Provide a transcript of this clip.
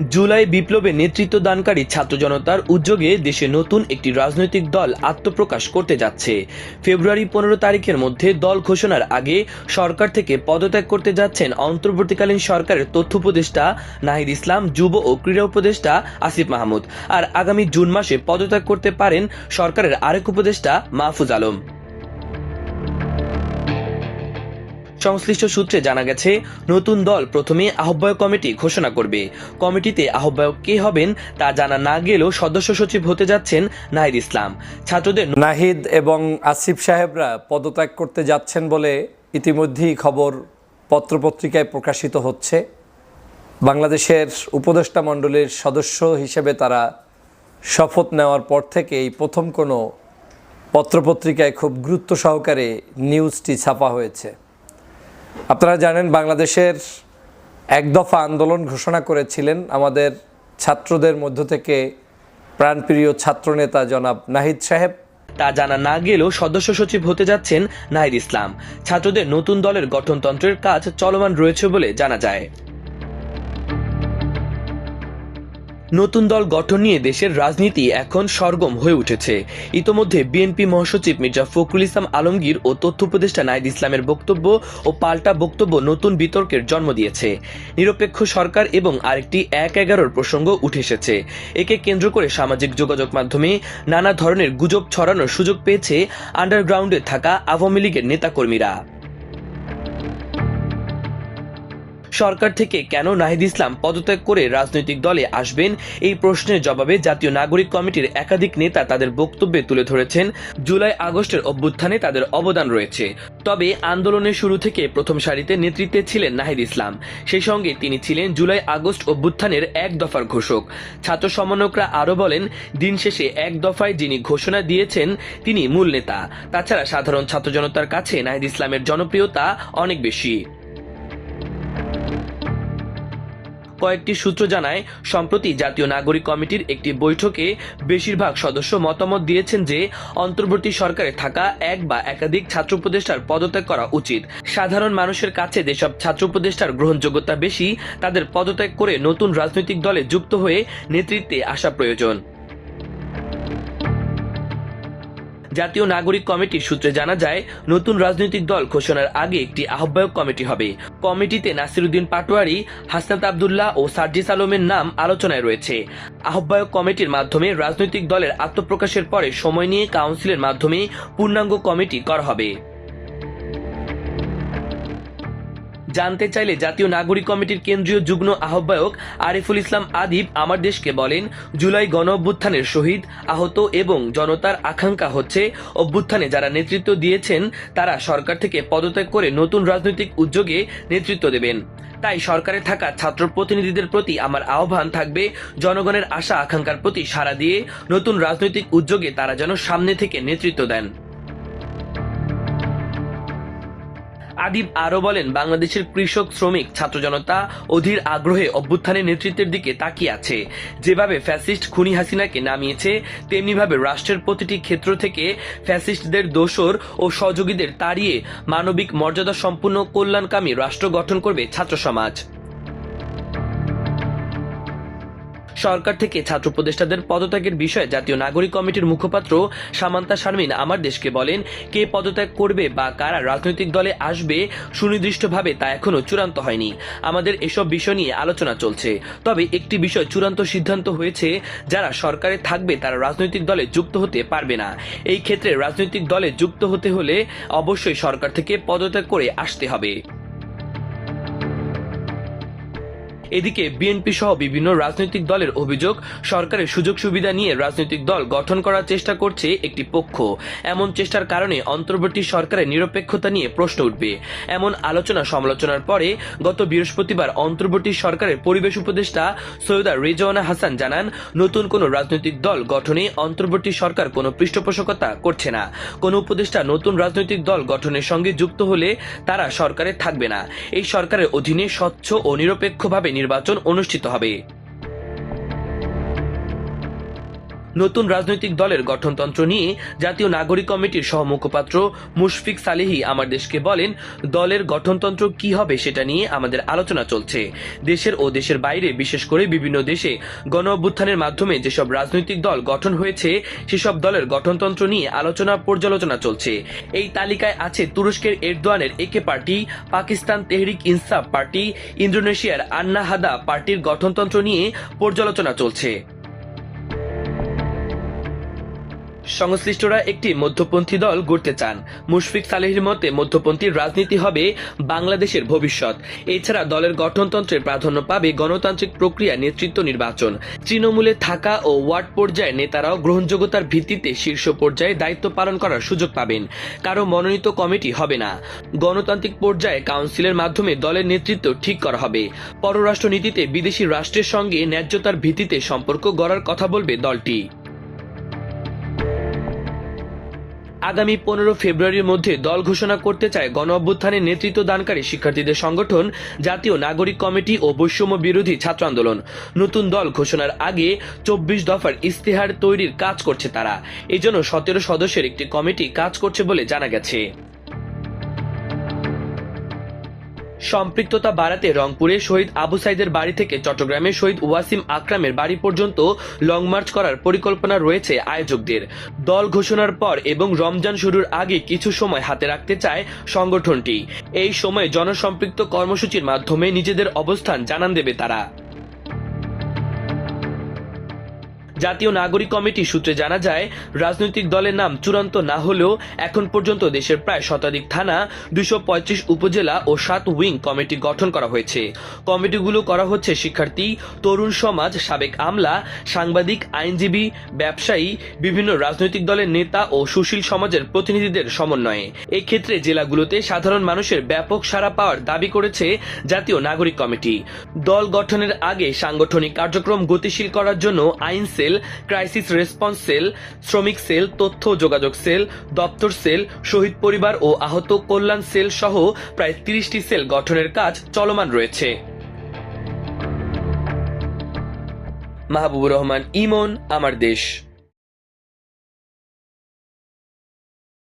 জুলাই বিপ্লবে নেতৃত্ব দানকারী ছাত্র জনতার উদ্যোগে দেশে নতুন একটি রাজনৈতিক দল আত্মপ্রকাশ করতে যাচ্ছে। ফেব্রুয়ারি পনেরো তারিখের মধ্যে দল ঘোষণার আগে সরকার থেকে পদত্যাগ করতে যাচ্ছেন অন্তর্বর্তীকালীন সরকারের তথ্য উপদেষ্টা নাহিদ ইসলাম, যুব ও ক্রীড়া উপদেষ্টা আসিফ মাহমুদ। আর আগামী জুন মাসে পদত্যাগ করতে পারেন সরকারের আরেক উপদেষ্টা মাহফুজ আলম। সংশ্লিষ্ট সূত্রে জানা গেছে, নতুন দল প্রথমে আহ্বায়ক কমিটি ঘোষণা করবে। কমিটিতে আহ্বায়ক কে হবেন তা জানা না গেলেও সদস্য সচিব হতে যাচ্ছেন নাহিদ ইসলাম। ছাত্রদের নাহিদ এবং আসিফ সাহেবরা পদত্যাগ করতে যাচ্ছেন বলে ইতিমধ্যেই খবর পত্রপত্রিকায় প্রকাশিত হচ্ছে। বাংলাদেশের উপদেষ্টা মণ্ডলীর সদস্য হিসেবে তারা শপথ নেওয়ার পর থেকে এই প্রথম কোনো পত্রপত্রিকায় খুব গুরুত্ব সহকারে নিউজটি ছাপা হয়েছে। আপনারা জানেন বাংলাদেশের এক দফা আন্দোলন ঘোষণা করেছিলেন আমাদের ছাত্রদের মধ্য থেকে প্রাণপ্রিয় ছাত্রনেতা জনাব নাহিদ সাহেব। তা জানা না গেলেও সদস্য সচিব হতে যাচ্ছেন নাহিদ ইসলাম। ছাত্রদের নতুন দলের গঠনতন্ত্রের কাজ চলমান রয়েছে বলে জানা যায়। নতুন দল গঠন নিয়ে দেশের রাজনীতি এখন সরগম হয়ে উঠেছে। ইতোমধ্যে বিএনপি মহাসচিব মির্জা ফখরুল ইসলাম আলমগীর ও তথ্য উপদেষ্টা নাইদ ইসলামের বক্তব্য ও পাল্টা বক্তব্য নতুন বিতর্কের জন্ম দিয়েছে। নিরপেক্ষ সরকার এবং আরেকটি এক এগারোর প্রসঙ্গ উঠে এসেছে। একে কেন্দ্র করে সামাজিক যোগাযোগ মাধ্যমে নানা ধরনের গুজব ছড়ানোর সুযোগ পেয়েছে আন্ডারগ্রাউন্ডে থাকা আওয়ামী লীগের নেতাকর্মীরা। সরকার থেকে কেন নাহিদ ইসলাম পদত্যাগ করে রাজনৈতিক দলে আসবেন? এই প্রশ্নের জবাবে জাতীয় নাগরিক কমিটির একাধিক নেতা তাদের বক্তব্যে তুলে ধরেছেন। জুলাই আগস্টের অভ্যুত্থানে তাদের অবদান রয়েছে। তবে আন্দোলনের শুরু থেকে প্রথম সারিতে নেতৃত্বে ছিলেন নাহিদ ইসলাম। সেই সঙ্গে তিনি ছিলেন জুলাই আগস্ট অভ্যুত্থানের এক দফার ঘোষক। ছাত্র সমন্বয়করা আরও বলেন, দিন শেষে এক দফায় যিনি ঘোষণা দিয়েছেন, তিনি মূল নেতা। তাছাড়া সাধারণ ছাত্র জনতার কাছে নাহিদ ইসলামের জনপ্রিয়তা অনেক বেশি। কয়েকটি সূত্র জানায়, সম্প্রতি জাতীয় নাগরিক কমিটির একটি বৈঠকে বেশিরভাগ সদস্য মতামত দিয়েছেন যে, অন্তর্বর্তী সরকারে থাকা এক বা একাধিক ছাত্র উপদেষ্টার পদত্যাগ করা উচিত। সাধারণ মানুষের কাছে যেসব ছাত্র উপদেষ্টার গ্রহণযোগ্যতা বেশি, তাদের পদত্যাগ করে নতুন রাজনৈতিক দলে যুক্ত হয়ে নেতৃত্বে আসা প্রয়োজন। জাতীয় নাগরিক কমিটির সূত্রে জানা যায়, নতুন রাজনৈতিক দল ঘোষণার আগে একটি আহ্বায়ক কমিটি হবে। কমিটিতে নাসিরুদ্দিন পাটোয়ারি, হাসনাত আবদুল্লাহ ও সার্জিস আলমের নাম আলোচনায় রয়েছে। আহ্বায়ক কমিটির মাধ্যমে রাজনৈতিক দলের আত্মপ্রকাশের পরে সময় নিয়ে কাউন্সিলের মাধ্যমে পূর্ণাঙ্গ কমিটি করা হবে। জানতে চাইলে জাতীয় নাগরিক কমিটির কেন্দ্রীয় যুগ্ম আহ্বায়ক আরিফুল ইসলাম আদিব আমার দেশকে বলেন, জুলাই গণ অভ্যুত্থানের শহীদ, আহত এবং জনতার আকাঙ্ক্ষা হচ্ছে অভ্যুত্থানে যারা নেতৃত্ব দিয়েছেন, তারা সরকার থেকে পদত্যাগ করে নতুন রাজনৈতিক উদ্যোগে নেতৃত্ব দেবেন। তাই সরকারে থাকা ছাত্র প্রতিনিধিদের প্রতি আমার আহ্বান থাকবে, জনগণের আশা আকাঙ্ক্ষার প্রতি সাড়া দিয়ে নতুন রাজনৈতিক উদ্যোগে তারা যেন সামনে থেকে নেতৃত্ব দেন। আদিব আরও বলেন, বাংলাদেশের কৃষক, শ্রমিক, ছাত্র জনতা অধীর আগ্রহে অভ্যুত্থানের নেতৃত্বের দিকে তাকিয়ে আছে। যেভাবে ফ্যাসিস্ট খুনি হাসিনাকে নামিয়েছে, তেমনিভাবে রাষ্ট্রের প্রতিটি ক্ষেত্র থেকে ফ্যাসিস্টদের দোসর ও সহযোগীদের তাড়িয়ে মানবিক মর্যাদা সম্পূর্ণ কল্যাণকামী রাষ্ট্র গঠন করবে ছাত্র সমাজ। সরকার থেকে ছাত্র উপদেষ্টাদের পদত্যাগের বিষয়ে জাতীয় নাগরিক কমিটির মুখপাত্র সামান্তা শারমিন আমার দেশকে বলেন, কে পদত্যাগ করবে বা কারা রাজনৈতিক দলে আসবে সুনির্দিষ্টভাবে তা এখনও চূড়ান্ত হয়নি। আমাদের এসব বিষয় নিয়ে আলোচনা চলছে। তবে একটি বিষয় চূড়ান্ত সিদ্ধান্ত হয়েছে, যারা সরকারে থাকবে তারা রাজনৈতিক দলে যুক্ত হতে পারবে না। এই ক্ষেত্রে রাজনৈতিক দলে যুক্ত হতে হলে অবশ্যই সরকার থেকে পদত্যাগ করে আসতে হবে। এদিকে বিএনপি সহ বিভিন্ন রাজনৈতিক দলের অভিযোগ, সরকারের সুযোগ সুবিধা নিয়ে রাজনৈতিক দল গঠন করার চেষ্টা করছে একটি পক্ষ। এমন চেষ্টার কারণে অন্তর্বর্তী সরকারের নিরপেক্ষতা নিয়ে প্রশ্ন উঠবে। এমন আলোচনা সমালোচনার পরে গত বৃহস্পতিবার অন্তর্বর্তী সরকারের পরিবেশ উপদেষ্টা সৈয়দা রেজওয়ানা হাসান জানান, নতুন কোনো রাজনৈতিক দল গঠনে অন্তর্বর্তী সরকার কোনো পৃষ্ঠপোষকতা করছে না। কোনো উপদেষ্টা নতুন রাজনৈতিক দল গঠনের সঙ্গে যুক্ত হলে তারা সরকারে থাকবে না। এই সরকারের অধীনে স্বচ্ছ ও নিরপেক্ষভাবে নির্বাচন অনুষ্ঠিত হবে। নতুন রাজনৈতিক দলের গঠনতন্ত্র নিয়ে জাতীয় নাগরিক কমিটির সহমুখপাত্র মুশফিক সালেহি আমার দেশকে বলেন, দলের গঠনতন্ত্র কি হবে সেটা নিয়ে আমাদের আলোচনা চলছে। দেশের ও দেশের বাইরে, বিশেষ করে বিভিন্ন দেশে গণ অভ্যুত্থানের মাধ্যমে যেসব রাজনৈতিক দল গঠন হয়েছে, সেসব দলের গঠনতন্ত্র নিয়ে আলোচনা পর্যালোচনা চলছে। এই তালিকায় আছে তুরস্কের এরদোয়ানের একে পার্টি, পাকিস্তান তেহরিক ইনসাফ পার্টি, ইন্দোনেশিয়ার আন্না হাদা পার্টির গঠনতন্ত্র নিয়ে পর্যালোচনা চলছে। সংশ্লিষ্টরা একটি মধ্যপন্থী দল গড়তে চান। মুশফিক সালেহির মতে মধ্যপন্থীর রাজনীতি হবে বাংলাদেশের ভবিষ্যৎ। এছাড়া দলের গঠনতন্ত্রের প্রাধান্য পাবে গণতান্ত্রিক প্রক্রিয়া নেতৃত্ব নির্বাচন। তৃণমূলে থাকা ও ওয়ার্ড পর্যায়ে নেতারাও গ্রহণযোগ্যতার ভিত্তিতে শীর্ষ পর্যায়ে দায়িত্ব পালন করার সুযোগ পাবেন। কারও মনোনীত কমিটি হবে না। গণতান্ত্রিক পর্যায়ে কাউন্সিলের মাধ্যমে দলের নেতৃত্ব ঠিক করা হবে। পররাষ্ট্র নীতিতে বিদেশি রাষ্ট্রের সঙ্গে ন্যায্যতার ভিত্তিতে সম্পর্ক গড়ার কথা বলবে দলটি। আগামী পনেরো ফেব্রুয়ারির মধ্যে দল ঘোষণা করতে চায় গণ অভ্যুত্থানের নেতৃত্ব দানকারী শিক্ষার্থীদের সংগঠন, জাতীয় নাগরিক কমিটি ও বৈষম্য বিরোধী ছাত্র আন্দোলন। নতুন দল ঘোষণার আগে চব্বিশ দফার ইস্তেহার তৈরির কাজ করছে তারা। এজন্য সতেরো সদস্যের একটি কমিটি কাজ করছে বলে জানা গেছে। সম্পৃক্ততা বাড়াতে রংপুরে শহীদ আবু সাইদের বাড়ি থেকে চট্টগ্রামে শহীদ ওয়াসিম আকরামের বাড়ি পর্যন্ত লং মার্চ করার পরিকল্পনা রয়েছে আয়োজকদের। দল ঘোষণার পর এবং রমজান শুরুর আগে কিছু সময় হাতে রাখতে চায় সংগঠনটি। এই সময় জনসম্পৃক্ত কর্মসূচির মাধ্যমে নিজেদের অবস্থান জানান দেবে তারা। জাতীয় নাগরিক কমিটি সূত্রে জানা যায়, রাজনৈতিক দলের নাম চূড়ান্ত না হলেও এখন পর্যন্ত দেশের প্রায় শতাধিক থানা দুশো উপজেলা ও সাত উইং কমিটি গঠন করা হয়েছে। কমিটিগুলো করা হচ্ছে শিক্ষার্থী, তরুণ সমাজ, সাবেক আমলা, সাংবাদিক, আইনজীবী, ব্যবসায়ী, বিভিন্ন রাজনৈতিক দলের নেতা ও সুশীল সমাজের প্রতিনিধিদের সমন্বয়ে। এক্ষেত্রে জেলাগুলোতে সাধারণ মানুষের ব্যাপক সাড়া পাওয়ার দাবি করেছে জাতীয় নাগরিক কমিটি। দল গঠনের আগে সাংগঠনিক কার্যক্রম গতিশীল করার জন্য আইন সেল, ক্রাইসিস রেসপন্স সেল, শ্রমিক সেল, তথ্য যোগাযোগ সেল, দপ্তর সেল, শহীদ পরিবার ও আহত কল্যাণ সেল সহ প্রায় তিরিশটি সেল গঠনের কাজ চলমান রয়েছে। মাহবুবুর রহমান, ইমন, আমার দেশ।